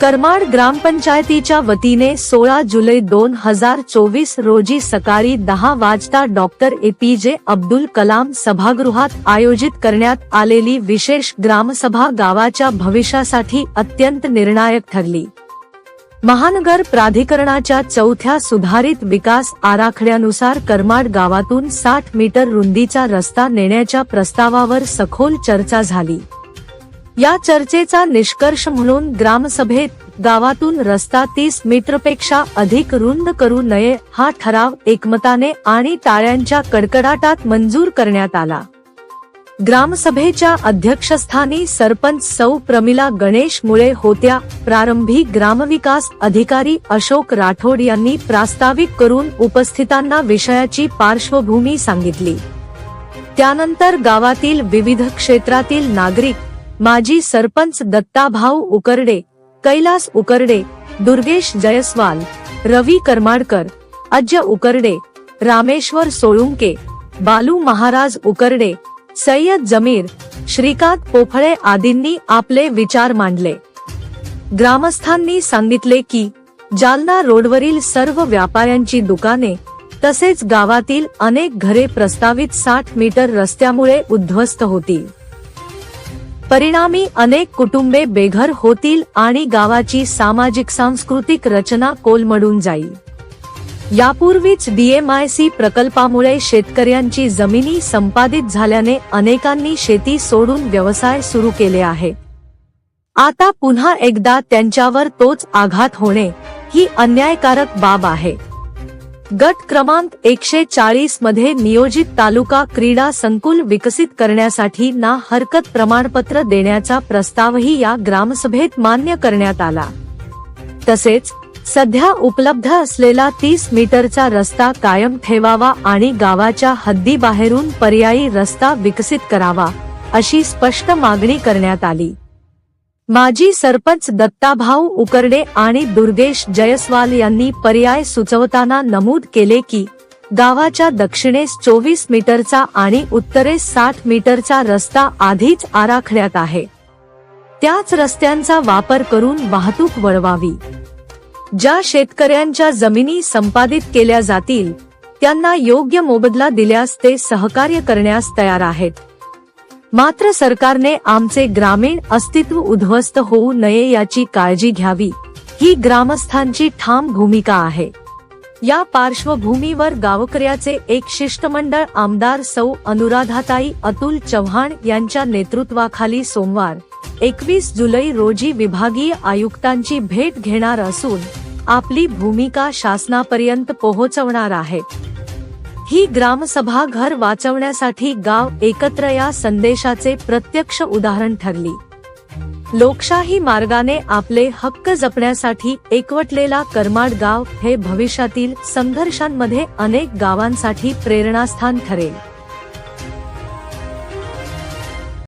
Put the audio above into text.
करमाड ग्रामपंचायतीच्या वतीने सोळा जुलै दोन हजार चोवीस रोजी सकाळी दहा वाजता डॉक्टर ए पी जे अब्दुल कलाम सभागृहात आयोजित करण्यात आलेली विशेष ग्रामसभा गावाच्या भविष्यासाठी अत्यंत निर्णायक ठरली. महानगर प्राधिकरणाच्या चौथ्या सुधारित विकास आराखड्यानुसार करमाड गावातून साठ मीटर रुंदीचा रस्ता नेण्याच्या प्रस्तावावर सखोल चर्चा झाली. या चर्चेचा निष्कर्ष म्हणून ग्रामसभेत गावातून रस्ता तीस मीटरपेक्षा अधिक रुंद करू नये हा ठराव एकमताने आणि टाळ्यांच्या कडकडाटात मंजूर करण्यात आला. ग्रामसभेच्या अध्यक्षस्थानी सरपंच सौ प्रमिला गणेश मुळे होत्या प्रारंभी ग्रामविकास अधिकारी अशोक राठोड यांनी प्रास्ताविक करून उपस्थितांना विषयाची पार्श्वभूमी सांगितली. त्यानंतर गावातील विविध क्षेत्रातील नागरिक माजी सरपंच दत्ताभाऊ उकरडे कैलास उकरडे दुर्गेश जयस्वाल रवी करमाडकर अज्य उकरडे रामेश्वर सोळुंके बालू महाराज उकरडे सय्यद जमीर श्रीकांत पोफळे आदींनी आपले विचार मांडले. ग्रामस्थांनी सांगितले की जालना रोडवरील सर्व व्यापाऱ्यांची दुकाने तसेच गावातील अनेक घरे प्रस्तावित साठ मीटर रस्त्यामुळे उद्ध्वस्त होतील. परिणामी अनेक कुटुंबे बेघर होतील आणि गावाची सामाजिक सांस्कृतिक रचना कोलमडून जाईल. यापूर्वीच डीएमआयसी प्रकल्पामुळे शेतकऱ्यांची जमिनी संपादित झाल्याने अनेकांनी शेती सोडून व्यवसाय सुरू केले आहे. आता पुन्हा एकदा त्यांच्यावर तोच आघात होणे ही अन्यायकारक बाब आहे. गट क्रमांक एकशे चाळीसमध्ये नियोजित तालुका क्रीडा संकुल विकसित करण्यासाठी ना हरकत प्रमाणपत्र देण्याचा प्रस्तावही या ग्रामसभेत मान्य करण्यात आला. तसेच सध्या उपलब्ध असलेला तीस मीटरचा रस्ता कायम ठेवावा आणि गावाच्या हद्दीबाहेरून पर्यायी रस्ता विकसित करावा अशी स्पष्ट मागणी करण्यात आली. माजी सरपंच दत्ताभाऊ उकरडे आणि दुर्गेश जयस्वाल यांनी पर्याय सुचवताना नमूद केले की गावाच्या दक्षिणेस चोवीस मीटरचा आणि उत्तरेस साठ मीटरचा रस्ता आधीच आराखड्यात आहे. त्याच रस्त्यांचा वापर करून वाहतूक वळवावी. ज्या शेतकऱ्यांच्या जमिनी संपादित केल्या जातील त्यांना योग्य मोबदला दिल्यास ते सहकार्य करण्यास तयार आहेत. मात्र सरकारने आमचे ग्रामीण अस्तित्व उद्ध्वस्त होऊ नये याची काळजी घ्यावी. ही ग्रामस्थांची ठाम भूमिका आहे. या पार्श्वभूमीवर गावकऱ्याचे एक शिष्टमंडळ आमदार सौ अनुराधाताई अतुल चव्हाण यांच्या नेतृत्वाखाली सोमवार एकवीस जुलै रोजी विभागीय आयुक्तांची भेट घेणार असून आपली भूमिका शासनापर्यंत पोहोचवणार आहे. ही ग्रामसभा घर वाचवण्यासाठी गाव एकत्र या संदेशाचे प्रत्यक्ष उदाहरण ठरली. लोकशाही मार्गाने आपले हक्क जपण्यासाठी एकवटलेला करमाड गाव हे भविष्यातील संघर्षांमध्ये अनेक गावांसाठी प्रेरणास्थान ठरेल.